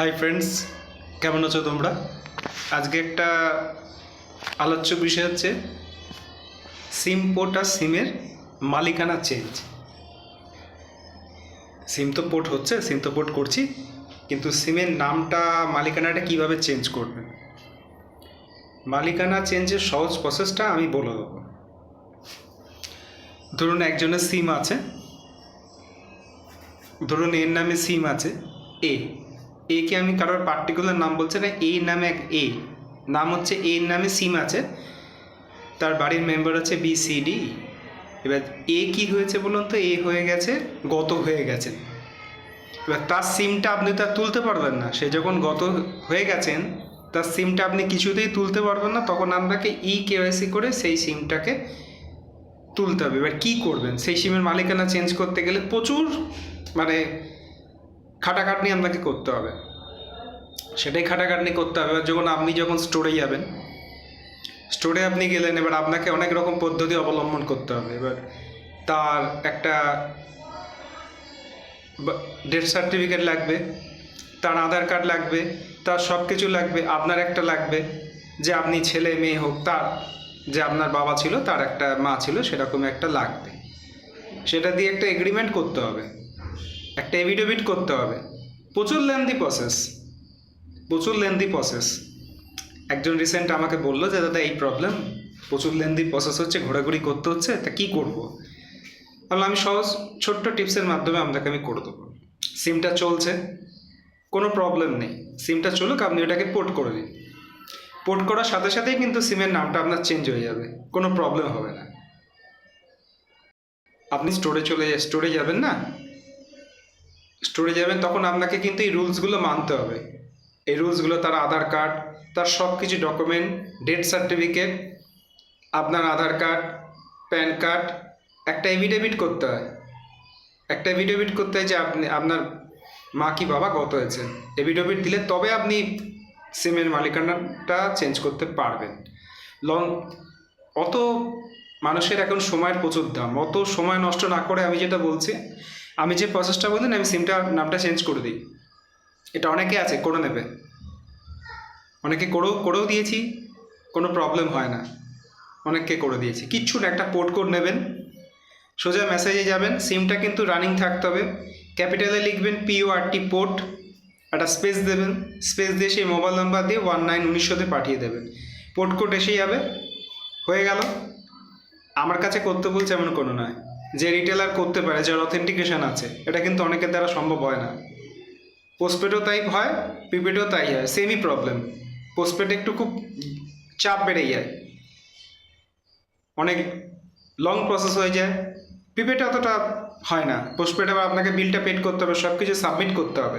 Hi friends কেমন আছো তোমরা? আজকে একটা আলোচ্য বিষয় হচ্ছে সিম পোর্ট আর সিমের মালিকানা চেঞ্জ সিম তো পোর্ট হচ্ছে, সিম তো পোর্ট করছি, কিন্তু সিমের নামটা, মালিকানাটা কীভাবে চেঞ্জ করবেন মালিকানা চেঞ্জের সহজ প্রসেসটা আমি বলে দেবো। ধরুন একজনের সিম আছে, ধরুন এর নামে সিম আছে এ এ কে আমি কারোর পার্টিকুলার নাম বলছি না এ নামে এক এ নাম হচ্ছে এ নামে সিম আছে। তার বাড়ির মেম্বার হচ্ছে বি সি ডি এবার এ কি হয়েছে বলুন তো? এ হয়ে গেছে, গত হয়ে গেছে। এবার তার সিমটা আপনি তো আর তুলতে পারবেন না। সে যখন গত হয়ে গেছেন, তার সিমটা আপনি কিছুতেই তুলতে পারবেন না। তখন আপনাকে ই কেওয়াইসি করে সেই সিমটাকে তুলতে হবে। এবার কী করবেন? সেই সিমের মালিকানা চেঞ্জ করতে গেলে প্রচুর মানে খাটাখাটনি আপনাকে করতে হবে। সেটাই খাটাখাটনি করতে হবে। যখন আপনি যখন স্টোরে যাবেন স্টোরে আপনি গেলেন, এবার আপনাকে অনেক রকম পদ্ধতি অবলম্বন করতে হবে। এবার তার একটা ডেথ সার্টিফিকেট লাগবে, তার আধার কার্ড লাগবে, তার সব কিছু লাগবে, আপনার একটা লাগবে, যে আপনি ছেলে, মেয়ে হোক, তার, যে আপনার বাবা ছিল, তার একটা মা ছিল, সেরকম একটা লাগবে। সেটা দিয়ে একটা এগ্রিমেন্ট করতে হবে। একটা এভিডেভিট করতে হবে। প্রচুর লেন্দি প্রসেস প্রচুর লেন্দি প্রসেস একজন রিসেন্ট আমাকে বলল যে, দাদা, এই প্রবলেম প্রচুর লেন্দি প্রসেস হচ্ছে, ঘোরাঘুরি করতে হচ্ছে, তা কী করব? তাহলে আমি সহজ, ছোট্ট টিপসের মাধ্যমে আপনাকে আমি করে দেবো। সিমটা চলছে, কোনো প্রবলেম নেই। সিমটা চলুক, আপনি ওটাকে পোর্ট করে দিন। পোর্ট করার সাথে সাথেই কিন্তু সিমের নামটা আপনার চেঞ্জ হয়ে যাবে, কোনো প্রবলেম হবে না। আপনি স্টোরে চলে স্টোরে যাবেন না স্টোরে যাবেন তখন আপনাকে কিন্তু এই রুলসগুলো মানতে হবে। এই রুলসগুলো তার আধার কার্ড তার সব কিছু ডকুমেন্ট ডেথ সার্টিফিকেট আপনার আধার কার্ড প্যান কার্ড একটা এভিডেভিট করতে হয়। একটা এভিডেভিট করতে হয় যে আপনি, আপনার মা কি বাবা গত হয়েছে। এভিডেভিট দিলে তবে আপনি সিমের মালিকানাটা চেঞ্জ করতে পারবেন। লং, অত মানুষের এখন সময়ের প্রচুর দাম। অত সময় নষ্ট না করে আমি যেটা বলছি আমি যে প্রসেসটা বললেন আমি সিমটা নামটা চেঞ্জ করে দিই। এটা অনেকে আছে, করে নেবে। অনেকে করেও করেও দিয়েছি, কোনো প্রবলেম হয় না। অনেককে করে দিয়েছি। কিচ্ছু না, একটা পোর্ট কোড নেবেন, সোজা মেসেজে যাবেন সিমটা কিন্তু রানিং থাকতে হবে। ক্যাপিটালে লিখবেন P O R T port একটা স্পেস দেবেন। স্পেস দিয়ে সেই মোবাইল নাম্বার দিয়ে ওয়ান নাইন উনিশশোতে পাঠিয়ে দেবেন। পোর্ট কোড এসে যাবে। হয়ে গেল। আমার কাছে করতে বলছে এমন কোনো নয়। যে রিটেলার করতে পারে, যার অথেন্টিকেশন আছে, এটা কিন্তু অনেকের দ্বারা সম্ভব হয় না। পোস্টপেডও তাই হয় প্রিপেডও তাই হয় সেমই প্রবলেম পোস্টপেড একটু খুব চাপ বেড়ে যায়। অনেক লং প্রসেস হয়ে যায়। প্রিপেড অতটা হয় না। পোস্টপেড আবার আপনাকে বিলটা পেড করতে হবে সব কিছু সাবমিট করতে হবে।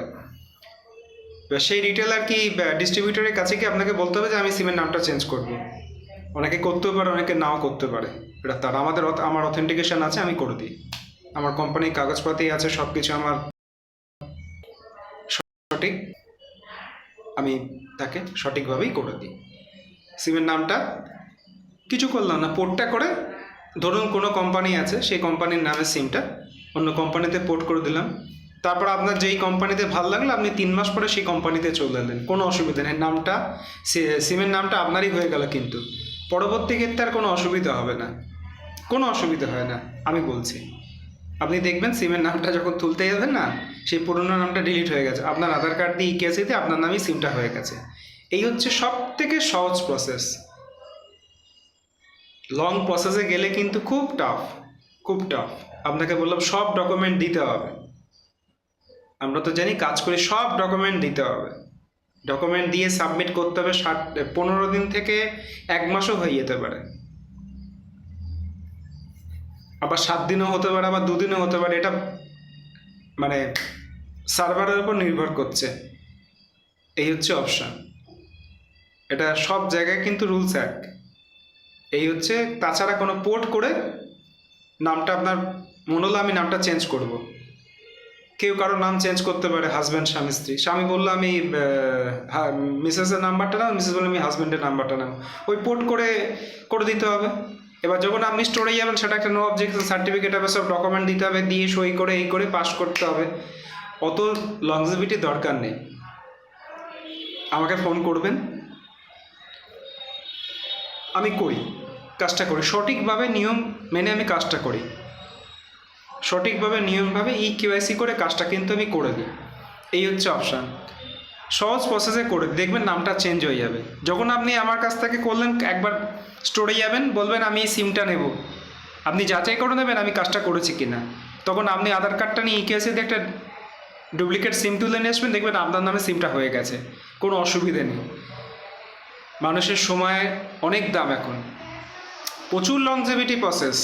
এবার সেই রিটেলার কি ডিস্ট্রিবিউটরের কাছে কি আপনাকে বলতে হবে যে, আমি সিমের নামটা চেঞ্জ করব? অনেকে করতেও পারে, অনেকে নাও করতে পারে। তার, আমাদের আমার অথেন্টিকেশন আছে, আমি করে দিই। আমার কোম্পানির কাগজপাতি আছে সব কিছু আমার সঠিক, আমি তাকে সঠিকভাবেই করে দিই। সিমের নামটা কিছু করলাম না পোর্টটা করে, ধরুন কোনো কোম্পানি আছে, সেই কোম্পানির নামে সিমটা অন্য কোম্পানিতে পোর্ট করে দিলাম। তারপর আপনার যেই কোম্পানিতে ভালো লাগল, আপনি তিন মাস পরে সেই কোম্পানিতে চলে এলেন, কোনো অসুবিধা নেই। নামটা সিমের নামটা আপনারই হয়ে গেল কিন্তু। পরবর্তী ক্ষেত্রে আর কোনো অসুবিধা হবে না। কোনো অসুবিধা হয় না, আমি বলছি। আপনি দেখবেন সিমের নামটা যখন তুলতে যাবেন না, সেই পুরনো নামটা ডিলিট হয়ে গেছে। আপনার আধার কার্ড দিয়ে ইকেসিতে আপনার নামই সিমটা হয়ে গেছে। এই হচ্ছে সব থেকে সহজ প্রসেস লং প্রসেসে গেলে কিন্তু খুব টাফ খুব টাফ আপনাকে বললাম সব ডকুমেন্ট দিতে হবে। আমরা তো জানি কাজ করে সব ডকুমেন্ট দিতে হবে। ডকুমেন্ট দিয়ে সাবমিট করতে হবে ষাট, পনেরো দিন থেকে এক মাসও হয়ে যেতে পারে। আবার সাত দিনও হতে পারে, আবার দুদিনও হতে পারে, এটা মানে সার্ভারের উপর নির্ভর করছে। এই হচ্ছে অপশান এটা সব জায়গায় কিন্তু রুলস এক। এই হচ্ছে তাছাড়া কোনো পোর্ট করে নামটা আপনার মনে হলো আমি নামটা চেঞ্জ করব। কেউ কারও নাম চেঞ্জ করতে পারে হাজব্যান্ড স্বামী, স্ত্রী। স্বামী বলল, আমি মিসেসের নাম্বারটা নাও। মিসেস বলল, আমি হাজব্যান্ডের নাম্বারটা নাও ওই পোর্ট করে করে দিতে হবে। এবার যখন আপনি স্টোরে যাবেন, সেটা একটা নো অবজেকশন সার্টিফিকেট হবে, সব ডকুমেন্ট দিতে হবে, দিয়ে সই করে, এই করে পাস করতে হবে। অত লংজিভিটি দরকার নেই। আমাকে ফোন করবেন। আমি করি, কাজটা করি। সঠিকভাবে নিয়ম মেনে আমি কাজটা করি। সঠিকভাবে, নিয়মভাবে ই কেওয়াইসি করে কাজটা কিন্তু আমি করে দিই। এই হচ্ছে অপশান সহজ প্রসেসে করে, দেখবেন নামটা চেঞ্জ হয়ে যাবে। যখন আপনি আমার কাছ থেকে করলেন, একবার স্টোরে যাবেন, বলবেন, আমি এই সিমটা নেব। আপনি যাচাই করে নেবেন, আমি কাজটা করেছি কি না তখন আপনি আধার কার্ডটা নিয়ে ইকেএসি দিয়ে একটা ডুপ্লিকেট সিম তুলে নিয়ে আসবেন, দেখবেন আপনার নামে সিমটা হয়ে গেছে। কোনো অসুবিধে নেই। মানুষের সময় অনেক দাম এখন। প্রচুর লংজেভিটি প্রসেস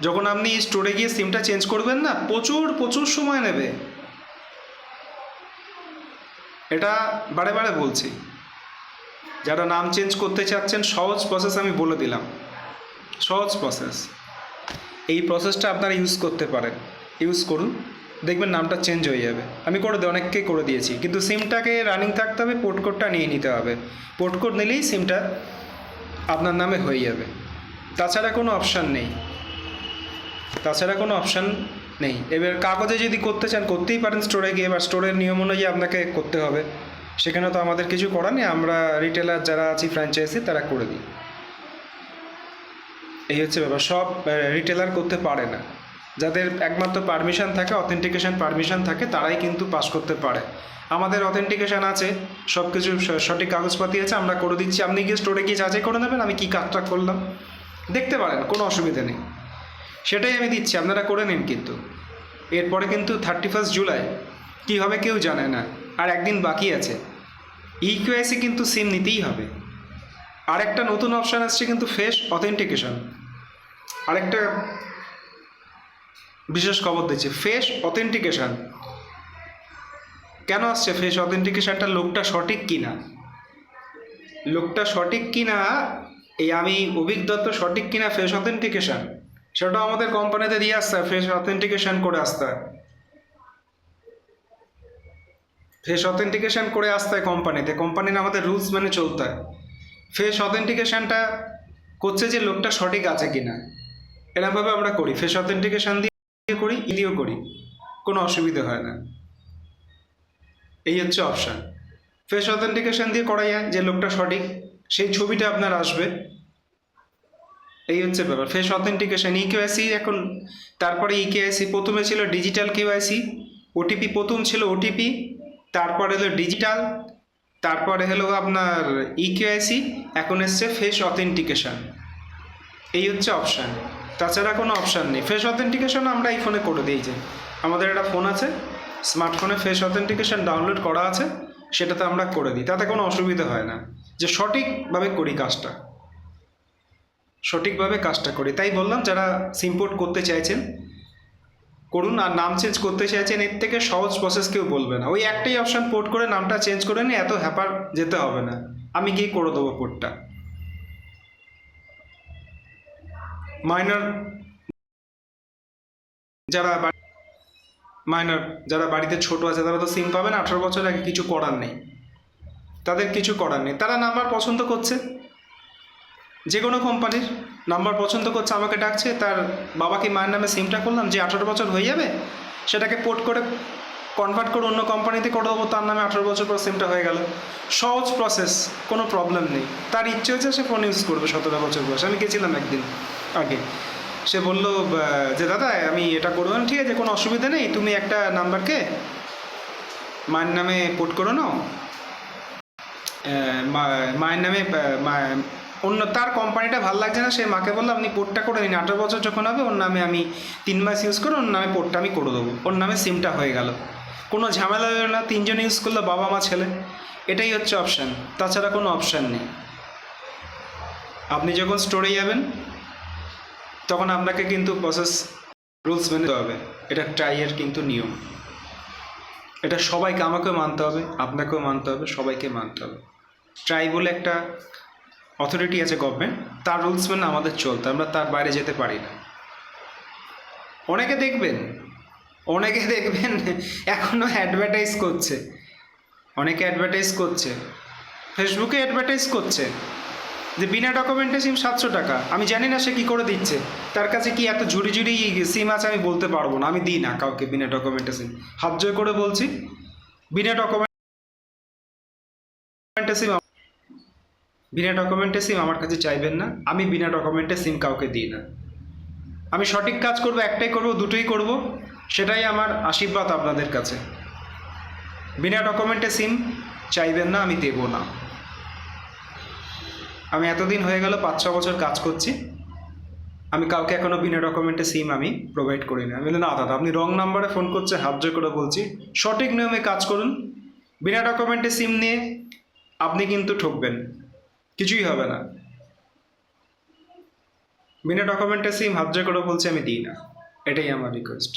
যখন আপনি স্টোরে গিয়ে সিমটা চেঞ্জ করবেন না, প্রচুর প্রচুর সময় নেবে। এটা বারে বারে বলছি। যারা নাম চেঞ্জ করতে চাচ্ছেন, সহজ প্রসেস আমি বলে দিলাম। সহজ প্রসেস এই প্রসেসটা আপনারা ইউজ করতে পারেন। ইউজ করুন, দেখবেন নামটা চেঞ্জ হয়ে যাবে। আমি করে দিই অনেককেই করে দিয়েছি। কিন্তু সিমটাকে রানিং থাকতে হবে পোর্ট কোডটা নিয়ে নিতে হবে। পোর্ট কোড নিলেই সিমটা আপনার নামে হয়ে যাবে। তাছাড়া কোনো অপশান নেই। তাছাড়া কোনো অপশান নেই। এবার কাগজে যদি করতে চান, করতেই পারেন স্টোরে গিয়ে বা স্টোরের নিয়ম অনুযায়ী আপনাকে করতে হবে। সেখানে তো আমাদের কিছু করার নেই, আমরা রিটেলার যারা আছি ফ্র্যাঞ্চাইজি তারা করে দিই। এই হচ্ছে ব্যাপার। সব রিটেলার করতে পারে না। যাদের একমাত্র পারমিশন থাকে অথেন্টিকেশন পারমিশন থাকে, তারাই কিন্তু পাস করতে পারে। আমাদের অথেন্টিকেশন আছে সব কিছু সঠিক কাগজপাতি আছে, আমরা করে দিচ্ছি। আপনি গিয়ে স্টোরে গিয়ে যাচাই করে নেবেন, আমি কী কাজটা করলাম। দেখতে পারেন, কোনো অসুবিধা নেই। সেটাই আমি দিচ্ছি, আপনারা করে নিন কিন্তু। এরপরে কিন্তু থার্টি ফার্স্ট জুলাই, কী হবে কেউ জানে না, আর একদিন বাকি আছে। ইকিউআইসি কিন্তু সিম নিতেই হবে। আর একটা নতুন অপশান আসছে কিন্তু ফেস অথেন্টিকেশন আরেকটা বিশেষ খবর দিচ্ছে ফেস অথেন্টিকেশন কেন আসছে ফেস অথেন্টিকেশনটা লোকটা সঠিক কিনা? লোকটা সঠিক কিনা, এই আমি অভিজ্ঞতা সঠিক কিনা ফেস অথেন্টিকেশন সেটা আমাদের কোম্পানিতে দিয়ে আসতে হয় ফেস অথেন্টিকেশন করে আসতে হয়। ফেস অথেন্টিকেশন করে আসতে হয় কোম্পানিতে কোম্পানির আমাদের রুলস মেনে চলতে হয়। ফেস অথেন্টিকেশনটা করছে যে লোকটা সঠিক আছে কিনা। এরকমভাবে আমরা করি। ফেস অথেন্টিকেশন দিয়ে করি ইদিও করি। কোনো অসুবিধা হয় না। এই হচ্ছে অপশান ফেস অথেন্টিকেশন দিয়ে করা যায় যে লোকটা সঠিক। সেই ছবিটা আপনার আসবে। এই হচ্ছে ব্যাপার। ফেস অথেন্টিকেশন ই কেওয়াইসি এখন তারপরে ই কেওয়াইসি প্রথমে ছিল ডিজিটাল কেওয়াইসি ওটিপি প্রথম ছিল ওটিপি তারপরে হলো ডিজিটাল তারপরে হলো আপনার ই কেওয়াইসি এখন এসছে ফেস অথেন্টিকেশন এই হচ্ছে অপশান তাছাড়া কোনো অপশান নেই। ফেস অথেন্টিকেশন আমরা এই ফোনে করে দিই যে, আমাদের একটা ফোন আছে স্মার্টফোনে ফেস অথেন্টিকেশন ডাউনলোড করা আছে, সেটাতে আমরা করে দিই। তাতে কোনো অসুবিধা হয় না। যে সঠিকভাবে করি কাজটা। সঠিকভাবে কাজটা করি। তাই বললাম যারা সিম্পোর্ট করতে চাইছেন, করুন আর নাম চেঞ্জ করতে চাইছেন, এর থেকে সহজ প্রসেস কেউ বলবে না। ওই একটাই অপশান পোর্ট করে নামটা চেঞ্জ করে নিয়ে এত হ্যাপার যেতে হবে না। আমি গিয়ে করে দেবো পোর্টটা মাইনর যারা মাইনর যারা বাড়িতে ছোট আছে, তারা তো সিম পাবে না। আঠারো বছর আগে কিছু করার নেই। তাদের কিছু করার নেই। তারা নাম্বার পছন্দ করছে। যে কোনো কোম্পানির নাম্বার পছন্দ করছে, আমাকে ডাকছে, তার বাবাকে মায়ের নামে সিমটা করলাম যে আঠারো বছর হয়ে যাবে, সেটাকে পোর্ট করে কনভার্ট করে অন্য কোম্পানিতে করে দেবো, তার নামে আঠারো বছর পর সিমটা হয়ে গেল। সহজ প্রসেস কোনো প্রবলেম নেই। তার ইচ্ছে হচ্ছে সে ফোন ইউজ করবে, সতেরো বছর বয়স। আমি গেছিলাম একদিন আগে। সে বলল যে দাদা, আমি এটা করব ঠিক আছে, কোনো অসুবিধা নেই, তুমি একটা নাম্বারকে মায়ের নামে পোর্ট করে নাও। মায়ের নামে অন্য তার কোম্পানিটা ভালো লাগছে না সে মাকে বলল, আপনি পোর্টটা করে নিন আঠারো বছর যখন হবে, ওর নামে আমি তিন মাস ইউজ করে ওর নামে পোর্টটা আমি করে দেবো। ওর নামে সিমটা হয়ে গেল। কোনো ঝামেলা হলো না, তিনজন ইউজ করল, বাবা, মা, ছেলে। এটাই হচ্ছে অপশান তাছাড়া কোনো অপশান নেই। আপনি যখন স্টোরে যাবেন, তখন আপনাকে কিন্তু প্রসেস রুলস মেনে হবে। এটা ট্রাইয়ের কিন্তু নিয়ম। এটা সবাইকে, আমাকেও মানতে হবে, আপনাকেও মানতে হবে, সবাইকে মানতে হবে। ট্রাই বলে একটা অথরিটি আছে গভর্নমেন্ট তার রুলস মেনে আমাদের চলতে, আমরা তার বাইরে যেতে পারি না। অনেকে দেখবেন অনেকে দেখবেন এখনও অ্যাডভার্টাইজ করছে। অনেকে অ্যাডভার্টাইজ করছে। ফেসবুকে অ্যাডভার্টাইজ করছে যে বিনা ডকুমেন্টে সিম সাতশো টাকা। আমি জানি না সে কী করে দিচ্ছে। তার কাছে কি এত ঝুড়ি ঝুড়ি সিম আছে আমি বলতে পারব না। আমি দিই না কাউকে বিনা ডকুমেন্টে সিম হাত জয় করে বলছি, বিনা ডকুমেন্ট সিম বিনা ডকুমেন্টে সিম আমার কাছে চাইবেন না, আমি বিনা ডকুমেন্টে সিম কাউকে দিই না। আমি সঠিক কাজ করব, একটাই করব, দুটোই করব, সেটাই আমার আশীর্বাদ আপনাদের কাছে। বিনা ডকুমেন্টে সিম চাইবেন না, আমি দেবো না। আমি এতদিন হয়ে গেল, পাঁচ, ছ বছর কাজ করছি। আমি কাউকে এখনও বিনা ডকুমেন্টে সিম আমি প্রোভাইড করি না। আমি না, দাদা, আপনি রং নাম্বারে ফোন করছে, হাত জোর করে বলছি। সঠিক নিয়মে কাজ করুন। বিনা ডকুমেন্টে সিম নিয়ে আপনি কিন্তু ঠকবেন। কিছুই হবে না। বিনা ডকুমেন্টে সিম হাত করে বলছি, আমি দিই না। এটাই আমার রিকোয়েস্ট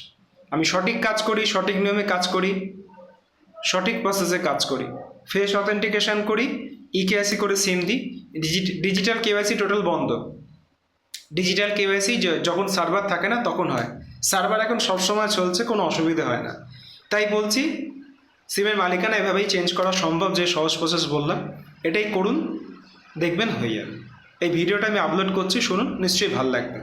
আমি সঠিক কাজ করি, সঠিক নিয়মে কাজ করি, সঠিক প্রসেসে কাজ করি। ফেস অথেন্টিকেশন করি ইকেআইসি করে সিম দিই। ডিজিটাল কেওয়াইসি টোটাল বন্ধ। ডিজিটাল কেওয়াইসি যখন সার্ভার থাকে না, তখন হয়। সার্ভার এখন সবসময় চলছে, কোনো অসুবিধা হয় না। তাই বলছি সিমের মালিকানা এভাবেই চেঞ্জ করা সম্ভব, যে সহজ প্রসেস বললাম। এটাই করুন। দেখবেন হয়ে যাবে। এই ভিডিওটা আমি আপলোড করছি শুনুন নিশ্চয়ই ভালো লাগবে।